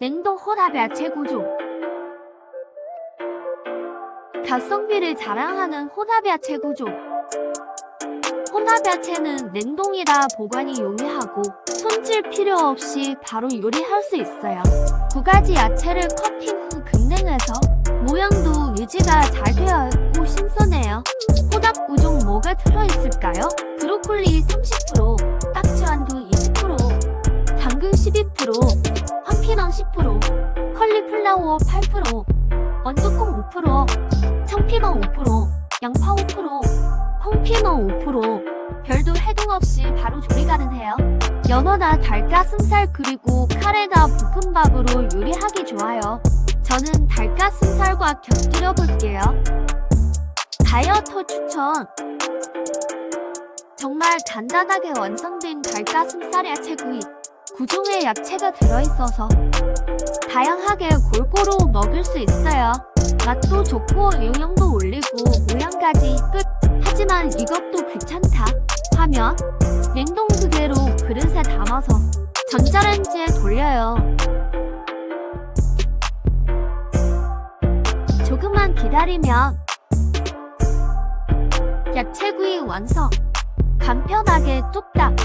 냉동 혼합 야채 구조. 가성비를 자랑하는 혼합 야채 구조. 혼합 야채는 냉동이라 보관이 용이하고 손질 필요 없이 바로 요리할 수 있어요. 두 가지 야채를 커팅 후 급냉해서 모양도 유지가 잘 되어 있고 신선해요. 혼합 구종 뭐가 들어있을까요? 브로콜리 30%, 12%, 황피망 10%, 컬리플라워 8%, 원두콩 5%, 청피망 5%, 양파 5%, 콩피망 5%, 별도 해동 없이 바로 조리 가능해요. 연어나 닭가슴살 그리고 카레나 볶음밥으로 요리하기 좋아요. 저는 닭가슴살과 곁들여 볼게요. 다이어트 추천! 정말 간단하게 완성된 닭가슴살 야채구이. 구종의 야채가 들어있어서 다양하게 골고루 먹을 수 있어요. 맛도 좋고 영양도 올리고 모양까지 끝. 하지만 이것도 귀찮다 하면 냉동 그대로 그릇에 담아서 전자레인지에 돌려요. 조금만 기다리면 야채구이 완성. 간편하게 뚝딱